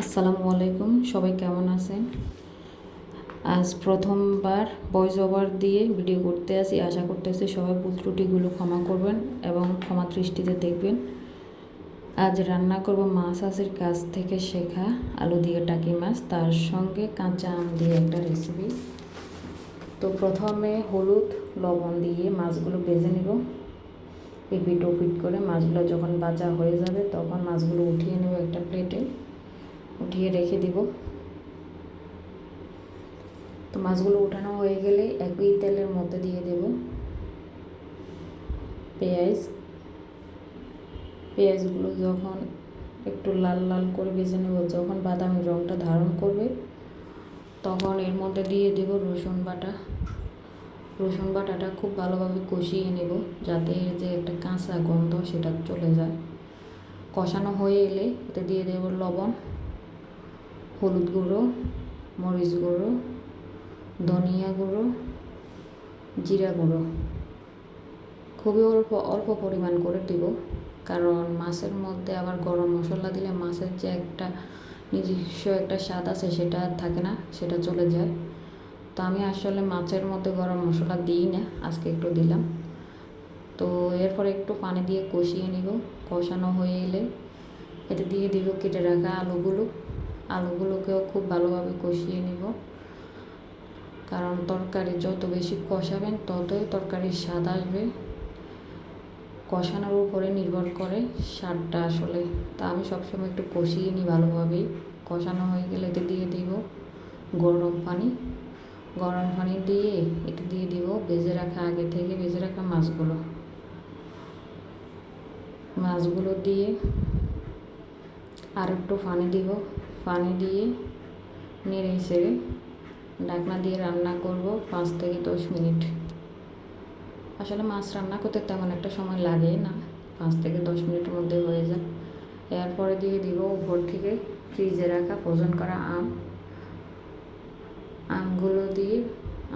আসসালামু আলাইকুম, সবাই কেমন আছেন? আজ প্রথমবার ভয়েস ওভার দিয়ে ভিডিও করতে আসি আশা করতেছি সবাই ভুল ত্রুটিগুলো ক্ষমা করবেন এবং ক্ষমা দৃষ্টিতে দেখবেন। আজ রান্না করব মাছ আছের কাছ থেকে শেখা আলু দিয়ে টাকি মাছ। তার সঙ্গে কাঁচা আম দিয়ে একটা রেসিপি তো প্রথমে হলুদ, লবণ দিয়ে মাছগুলো ভেজে নিব। এপিট ওপিট করে মাছগুলো যখন ভাজা হয়ে যাবে তখন মাছগুলো উঠিয়ে নেব একটা প্লেটে উঠিয়ে রেখে দিব। তো মাছগুলো উঠানো হয়ে গেলে একই তেলের মধ্যে দিয়ে দেব পেঁয়াজ। পেঁয়াজগুলো যখন একটু লাল লাল করে ভেজে নেব, যখন বাদামি রঙটা ধারণ করবে, তখন এর মধ্যে দিয়ে দেব রসুন বাটা। রসুন বাটাটা খুব ভালোভাবে কষিয়ে নেব যাতে এর যে একটা কাঁচা গন্ধ সেটা চলে যায়। কষানো হয়ে এলে এতে দিয়ে দেব লবণ। হলুদ গুঁড়ো, মরিচ গুঁড়ো, ধনিয়া গুঁড়ো, জিরা গুঁড়ো। খুবই অল্প অল্প পরিমাণ করে দিব, কারণ মাছের মধ্যে আবার গরম মশলা দিলে মাছের যে একটা নিজস্ব একটা স্বাদ আছে সেটা থাকে না, সেটা চলে যায়। তো আমি আসলে মাছের মধ্যে গরম মশলা দিই না, আজকে একটু দিলাম। তো এরপরে একটু পানি দিয়ে কষিয়ে নিব, কষানো হয়ে এলে এতে দিয়ে দিব কেটে রাখা আলুগুলো। আলুগুলোকেও খুব ভালোভাবে কষিয়ে নিব। কারণ তরকারি যত বেশি কষাবেন, ততই তরকারির স্বাদ আসবে। কষানোর উপরে নির্ভর করে স্বাদটা আসলে। তা আমি সবসময় একটু কষিয়ে নিই ভালোভাবেই। কষানো হয়ে গেলে এতে দিয়ে দিব গরম পানি। গরম পানি দিয়ে এতে দিয়ে দিব ভেজে রাখা আগে থেকে ভেজে রাখা মাছগুলো। মাছগুলো দিয়ে আর একটু পানি দিব। পানি দিয়ে নেড়ে ছেড়ে ঢাকনা দিয়ে রান্না করব পাঁচ থেকে দশ মিনিট। আসলে মাছ রান্না করতে তেমন একটা সময় লাগে না পাঁচ থেকে দশ মিনিটের মধ্যে হয়ে যায়। এরপরে দিয়ে দিব উপর থেকে ফ্রিজে রাখা ফ্রোজন করা আম। আমগুলো দিয়ে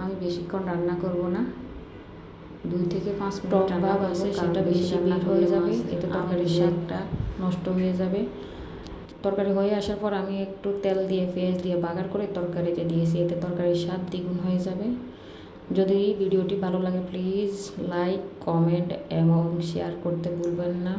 আমি বেশিক্ষণ রান্না করব না। দুই থেকে পাঁচ মিনিট রান্না করব সেটা বেশি হয়ে যাবে এতে তরকারির স্বাদটা নষ্ট হয়ে যাবে। তরকারি হয়ে আসার পর আমি একটু তেল দিয়ে, পেঁয়াজ দিয়ে বাগার করে তরকারিতে দিয়েছি। এতে তরকারির স্বাদ দ্বিগুণ হয়ে যাবে। যদি ভিডিওটি ভালো লাগে প্লিজ লাইক কমেন্ট এবং শেয়ার করতে ভুলবেন না।